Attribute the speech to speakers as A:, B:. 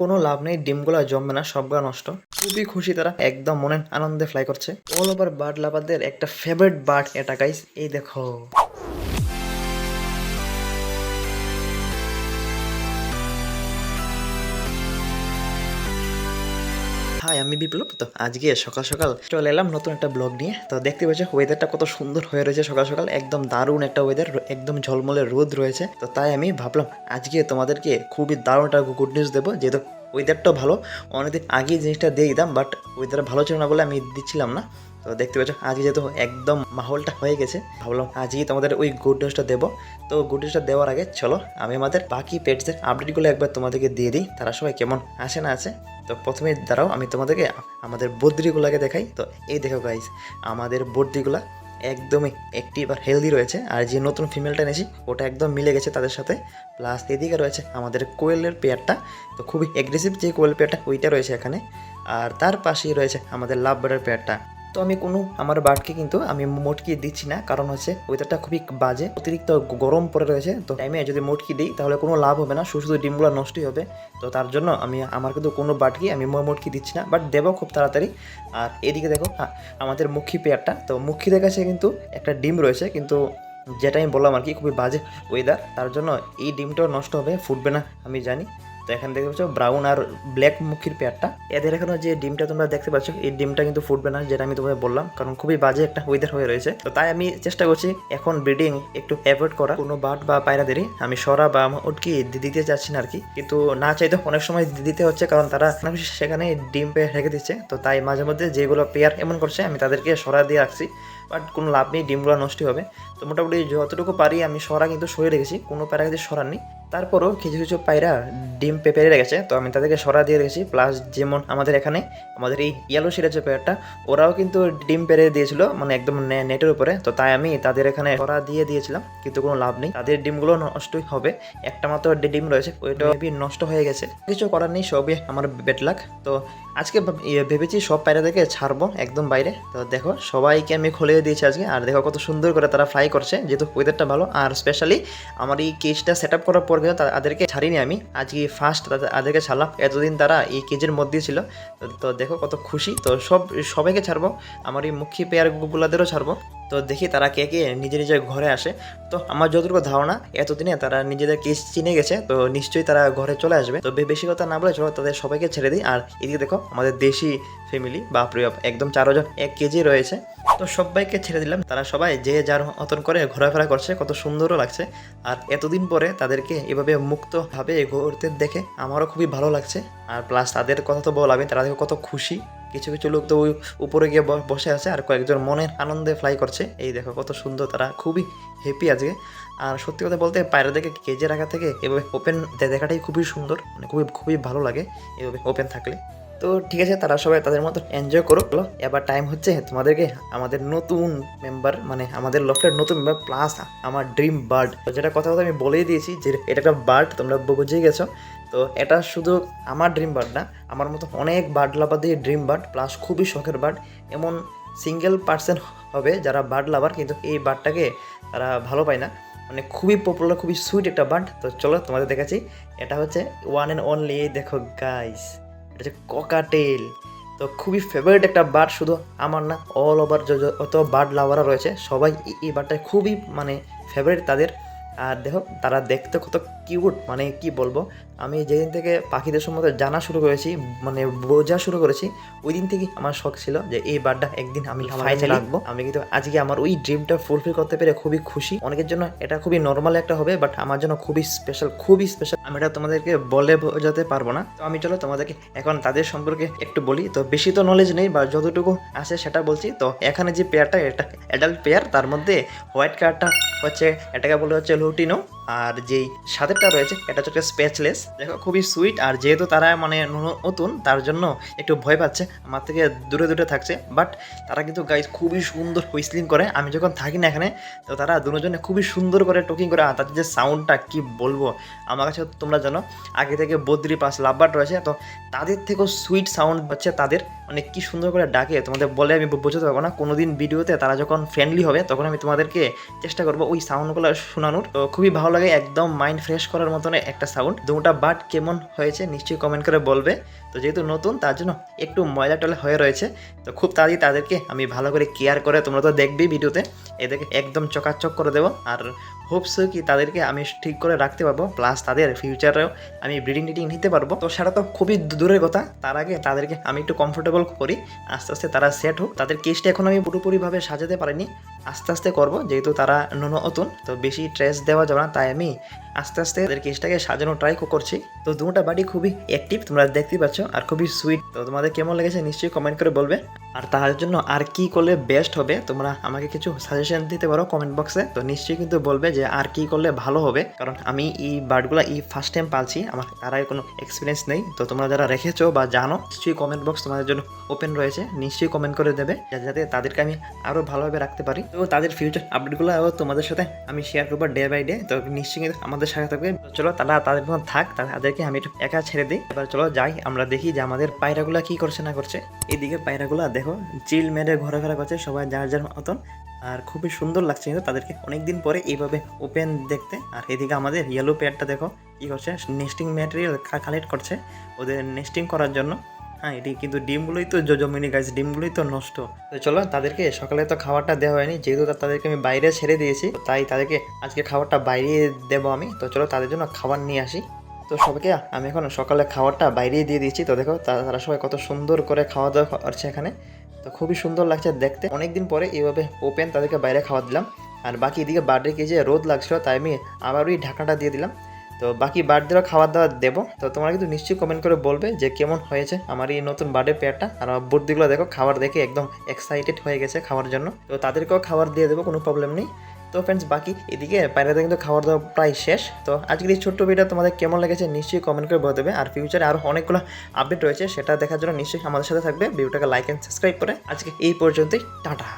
A: কোনো লাভ নেই, ডিমগুলো জমবে না সবগুলো নষ্ট। খুবই খুশি তারা, একদম মনে আনন্দে ফ্লাই করছে। অল ওভার বার্ড লাভারদের একটা ফেভারিট বার্ড এটা গাইস এই দেখো। হাই, আমি বিপ্লব তো। আজকে সকাল সকাল চলে এলাম নতুন একটা ব্লগ নিয়ে। তো দেখতে পাচ্ছ ওয়েদারটা কত সুন্দর হয়ে রয়েছে সকাল সকাল। একদম দারুণ একটা ওয়েদার একদম ঝলমলে রোদ রয়েছে। তো তাই আমি ভাবলাম, আজকে তোমাদেরকে খুবই দারুণ একটা গুড নিউজ দেবো। যেহেতু ওয়েদারটাও ভালো, অনেকদিন আগে জিনিসটা দিয়ে দিতাম বাট ওয়েদার ভালো ছিল না বলে আমি দিচ্ছিলাম না। তো দেখতে পাচ্ছ, আজকে যেহেতু একদম মাহলটা হয়ে গেছে, ভাবলাম আজকে তোমাদের ওই গুড নিউজটা দেবো। তো গুড নিউজটা দেওয়ার আগে চলো, আমি আমাদের বাকি পেটসের আপডেটগুলো একবার তোমাদেরকে দিয়ে দিই, তারা সবাই কেমন আছে না আছে। তো প্রথমে দাঁড়াও, আমি তোমাদেরকে আমাদের বদ্রিগুলোকে দেখাই। তো এই দেখো গাইস আমাদের বদ্রিগুলা একদমই অ্যাক্টিভ আর হেলদি রয়েছে, আর যে নতুন ফিমেলটা এনেছি, ওটা একদম মিলে গেছে তাদের সাথে। প্লাস এদিকে রয়েছে আমাদের কোয়েলের পেয়ারটা তো খুবই অ্যাগ্রেসিভ যে কোয়েল পেয়ারটা ওইটা রয়েছে এখানে। আর তার পাশেই রয়েছে আমাদের লাভ বার্ডের পেয়ারটা তো আমি কোনো, আমার বার্ডকে কিন্তু আমি মোটকি দিচ্ছি না। কারণ হচ্ছে ওয়েদারটা খুবই বাজে, অতিরিক্ত গরম পড়ে রয়েছে। তো টাইমে যদি মোটকি দিই, তাহলে কোনো লাভ হবে না, শুধু ডিমগুলো নষ্টই হবে। তো তার জন্য আমি, আমার কিন্তু কোনো বার্ডকে আমি মোটকি দিচ্ছি না বাট দেবো খুব তাড়াতাড়ি। আর এদিকে দেখো আ- আমাদের মুখী পেয়ারটা। তো মুখীদের কাছে কিন্তু একটা ডিম রয়েছে, কিন্তু যেটা আমি বললাম আর কি, খুবই বাজে ওয়েদার তার জন্য এই ডিমটাও নষ্ট হবে, ফুটবে না, আমি জানি। তো এখানে দেখতে পাচ্ছ ব্রাউন আর ব্ল্যাক মুখির পেয়ারটা এদের এখানে যে ডিমটা তোমরা দেখতে পাচ্ছ, এই ডিমটা কিন্তু ফুটবে না, যেটা আমি তোমাদের বললাম, কারণ খুবই বাজে একটা ওয়েদার হয়ে রয়েছে। তো তাই আমি চেষ্টা করছি এখন ব্রিডিং একটু অ্যাভয়েড করা। কোনো বার্ড বা পায়রাদেরই আমি সরা বা উটকি দিতে চাচ্ছি না আর কি। কিন্তু না চাইতে অনেক সময় দিতে হচ্ছে, কারণ তারা সেখানে ডিম পেয়ে রেখে দিচ্ছে। তো তাই মাঝে মধ্যে যেগুলো পেয়ার এমন করছে, আমি তাদেরকে সরা দিয়ে রাখছি। বাট কোনো লাভ নেই, ডিমগুলো নষ্ট হবে। তো মোটামুটি যতটুকু পারি, আমি সরা কিন্তু সরে রেখেছি। কোনো প্যারা কিন্তু সরার নেই তারপরও কিছু কিছু পায়রা ডিম পেপেরে গেছে তো আমি তাদেরকে সরা দিয়ে রেখেছি প্লাস যেমন আমাদের এখানে, আমাদের এই ইয়েলো শিরের যে পেয়ারটা, ওরাও কিন্তু ডিম পেরে দিয়েছিল মানে একদম নেটের উপরে, তো তাই আমি তাদের এখানে সরা দিয়ে দিয়েছিলাম, কিন্তু কোনো লাভ নেই। তাদের ডিমগুলো নষ্টই হবে, একটা মাত্র ডিম রয়েছে ওইটা নষ্ট হয়ে গেছে। কিছু করার নেই, সবই আমার বেড লাক তো আজকে ইয়ে ভেবেছি সব পায়রাদেরকে ছাড়বো একদম বাইরে। তো দেখো, সবাইকে আমি খুলে দিয়েছি আজকে। আর দেখো কত সুন্দর করে তারা ফ্লাই করছে, যেহেতু ওয়েদারটা ভালো। আর স্পেশালি আমার এই কেজটা সেট আপ করার পর কিন্তু তাদেরকে ছাড়িনি আমি। আজকে ফার্স্ট তাদেরকে ছাড়লাম। এতদিন তারা এই কেজের মধ্যে ছিল। তো- তো দেখো কত খুশি। তো সব সবাইকে ছাড়বো। আমার এই মুখী পেয়ারগুলাদেরও ছাড়বো। তো দেখি তারা কে কে নিজে নিজের ঘরে আসে। তো আমার যতটুকু ধারণা, এতদিনে তারা নিজেদের কেস চিনে গেছে, তো নিশ্চয়ই তারা ঘরে চলে আসবে। তো বে- বেশি কথা না বলে চলো, তাদের সবাইকে ছেড়ে দিই। আর এদিকে দেখো, আমাদের দেশি ফ্যামিলি বাপরে বাপ, একদম চারজন এক কেজি রয়েছে। তো সবাইকে ছেড়ে দিলাম। তারা সবাই যে যার মতন করে ঘোরাফেরা করছে, কত সুন্দরও লাগছে। আর এতদিন পরে তাদেরকে এভাবে মুক্তভাবে ঘুরতে দেখে আমারও খুবই ভালো লাগছে। আর প্লাস তাদের কথা তো বলাবে, তারা দেখো কত খুশি। কিছু কিছু লোক তো ওই উপরে গিয়ে বসে আছে আর কয়েকজন মনের আনন্দে ফ্লাই করছে। এই দেখো কত সুন্দর, তারা খুবই হ্যাপি আজকে। আর সত্যি কথা বলতে পায়রা দেখে কেজে রাখা থেকে এভাবে ওপেন দেখাটাই খুবই সুন্দর মানে খুবই খুবই ভালো লাগে এভাবে ওপেন থাকলে। তো ঠিক আছে, তারা সবাই তাদের মতো এনজয় করো এবার টাইম হচ্ছে তোমাদেরকে আমাদের নতুন মেম্বার মানে আমাদের লফটের নতুন মেম্বার প্লাস আমার ড্রিম বার্ড যেটা কথা কথা আমি বলেই দিয়েছি যে এটা একটা বার্ড তোমরা বুঝে গেছো। তো এটা শুধু আমার ড্রিম বার্ড না, আমার মতো অনেক বার্ড লাভার দিয়ে ড্রিম বার্ড প্লাস খুবই শখের বার্ড এমন সিঙ্গেল পার্সন হবে যারা বার্ড লাভার কিন্তু এই বার্ডটাকে তারা ভালো পায় না। মানে খুবই পপুলার খুবই সুইট একটা বার্ড তো চলো তোমাদের দেখাচ্ছি, এটা হচ্ছে ওয়ান অ্যান্ড অনলি দেখো গাইস এটা হচ্ছে ককাটেল তো খুবই ফেভারিট একটা বার্ড শুধু আমার না অল ওভার যত বার্ড লাভাররা রয়েছে, সবাই এই- বার্ডটা খুবই মানে ফেভারিট তাদের। আর দেখো, তারা দেখতে কত কিউট মানে কি বলব? আমি যেদিন থেকে পাখিদের সম্বন্ধে জানা শুরু করেছি মানে বোঝা শুরু করেছি ওই দিন থেকেই আমার শখ ছিল যে এই বার্ডটা একদিন আমি ফাইনালি রাখব। আমি কিন্তু আজকে আমার ওই ড্রিমটা ফুলফিল করতে পেরে খুবই খুশি। অনেকের জন্য এটা খুবই নর্মাল একটা হবে বাট আমার জন্য খুবই স্পেশাল খুবই স্পেশাল আমি এটা তোমাদেরকে বলে বোঝাতে পারব না। তো আমি চলো তোমাদেরকে এখন তাদের সম্পর্কে একটু বলি। তো বেশি তো নলেজ নেই বা যতটুকু আছে সেটা বলছি। তো এখানে যে পেয়ারটা এটা অ্যাডাল্ট পেয়ার তার মধ্যে হোয়াইট কালারটা হচ্ছে এটাকে বলে হচ্ছে লুটিনো। আর যেই সাদেরটা রয়েছে এটা হচ্ছে স্পেচলেস দেখো, খুবই সুইট আর যেহেতু তারা মানে নতুন, তার জন্য একটু ভয় পাচ্ছে, আমার থেকে দূরে দূরে থাকছে বাট তারা কিন্তু গাইজ খুবই সুন্দর হুইসলিং করে। আমি যখন থাকি না এখানে, তো তারা দুজনে খুবই সুন্দর করে টকিং করে, আর তাদের যে সাউন্ডটা কি বলব, আমার কাছে তোমরা জানো, আগে থেকে বদ্রি পাস লাভবার্ড রয়েছে, তো তাদের থেকেও সুইট সাউন্ড হচ্ছে তাদের। মানে কি সুন্দর করে ডাকে, তোমাদের বলে আমি বোঝাতে পারব না। কোনোদিন ভিডিওতে তারা যখন ফ্রেন্ডলি হবে, তখন আমি তোমাদেরকে চেষ্টা করব ওই সাউন্ডগুলো শোনানোর। তো খুবই ভালো লাগে, একদম মাইন্ড ফ্রেশ করার মতন একটা সাউন্ড দুটা বাট কেমন হয়েছে নিশ্চয়ই কমেন্ট করে বলবে। তো যেহেতু নতুন, তার জন্য একটু ময়লা টলা হয়ে রয়েছে। তো খুব তাড়াতাড়ি তাদেরকে আমি ভালো করে কেয়ার করে তোমরা তো দেখবি ভিডিওতে। এদেরকে একদম চকাচক করে দেবো। আর হোপস কি তাদেরকে আমি ঠিক করে রাখতে পারব। প্লাস তাদের ফিউচারেও আমি ব্রিডিং টিডিং নিতে পারব। তো সেটা তো খুবই দূরের কথা। তার আগে তাদেরকে আমি একটু কমফোর্টেবল করি। আস্তে আস্তে তারা সেট হোক। তাদের কেসটা এখন আমি পুরোপুরিভাবে সাজাতে পারিনি। আস্তে আস্তে করব, যেহেতু তারা নতুন তো বেশি স্ট্রেস দেওয়া যাবে না, তাই আমি আস্তে আস্তে তাদের কেসটাকে সাজানো ট্রাই করছি। তো দুটা বাড়ি খুবই অ্যাক্টিভ তোমরা দেখতেই পাচ্ছ, আর খুবই সুইট তো তোমাদের কেমন লেগেছে নিশ্চয়ই কমেন্ট করে বলবে। আর তার জন্য আর কি করলে বেস্ট হবে, তোমরা আমাকে কিছু সাজেশন দিতে পারো কমেন্ট বক্সে তো নিশ্চয়ই কিন্তু বলবে যে আর কি করলে ভালো হবে, কারণ আমি এই বার্ডগুলো এই ফার্স্ট টাইম পালছি, আমার তার কোনো এক্সপিরিয়েন্স নেই। তো তোমরা যারা রেখেছো বা জানো, নিশ্চয়ই কমেন্ট বক্স তোমাদের জন্য ওপেন রয়েছে, নিশ্চয়ই কমেন্ট করে দেবে, যাতে তাদেরকে আমি আরও ভালোভাবে রাখতে পারি। তো তাদের ফিউচার আপডেটগুলো তোমাদের সাথে আমি শেয়ার করব ডে বাই ডে তো নিশ্চয়ই আমাদের সাথে থাকবে। চলো, তারা তাদের মধ্যে থাক, তাদেরকে আমি একটু একা ছেড়ে দিই। এবার চলো যাই, আমরা দেখি যে আমাদের পায়রাগুলো কি করছে না করছে। এইদিকে পায়রাগুলো দেখো চিল মেরে ঘোরাফেরা করছে সবাই যার যার মতন। আর খুবই সুন্দর লাগছে কিন্তু তাদেরকে। অনেকদিন পরে এইভাবে ওপেন দেখতে। আর এদিকে আমাদের ইয়েলো পেয়ারটা দেখো, কি করছে নেস্টিং ম্যাটেরিয়াল কালেক্ট করছে। ওদের নেস্টিং করার জন্য। হ্যাঁ এটি কিন্তু ডিমগুলোই তো জমিনি গাছ ডিমগুলোই তো নষ্ট। তো চলো, তাদেরকে সকালে তো খাবারটা দেওয়া হয়নি, যেহেতু তাদেরকে আমি বাইরে ছেড়ে দিয়েছি, তাই তাদেরকে আজকে খাবারটা বাইরে দেবো আমি। তো চলো, তাদের জন্য খাবার নিয়ে আসি। তো সবাইকে, আমি এখন সকালে খাবারটা বাইরেই দিয়ে দিয়েছি তো দেখো তারা সবাই কত সুন্দর করে খাওয়া দাওয়া করছে এখানে। তো খুবই সুন্দর লাগছে দেখতে। অনেকদিন পরে এইভাবে ওপেন তাদেরকে বাইরে খাওয়া দিলাম। আর বাকি এদিকে বার্থডে কে যে রোদ লাগছিল, তাই আমি আবার ওই ঢাকাটা দিয়ে দিলাম। তো বাকি বার্থডেরও খাবার দাবার দেবো। তো তোমরা কিন্তু নিশ্চয়ই কমেন্ট করে বলবে যে কেমন হয়েছে আমার এই নতুন বার্থডে পেয়ারটা আর আমার বুদ্ধিগুলো দেখো, খাবার দেখে একদম এক্সাইটেড হয়ে গেছে খাওয়ার জন্য। তো তাদেরকেও খাবার দিয়ে দেবো, কোনো প্রবলেম নেই। তো ফ্রেন্ডস বাকি এদিকে বাইরেতে কিন্তু খাবার দাওয়া প্রায় শেষ। তো আজকের এই ছোট্ট ভিডিও তোমাদের কেমন লেগেছে নিশ্চয়ই কমেন্ট করে বলে দেবে। আর ফিউচারে আরও অনেকগুলো আপডেট রয়েছে, সেটা দেখার জন্য নিশ্চয়ই আমাদের সাথে থাকবে। ভিডিওটাকে লাইক অ্যান্ড সাবস্ক্রাইব করে। আজকে এই পর্যন্তই, টাটা।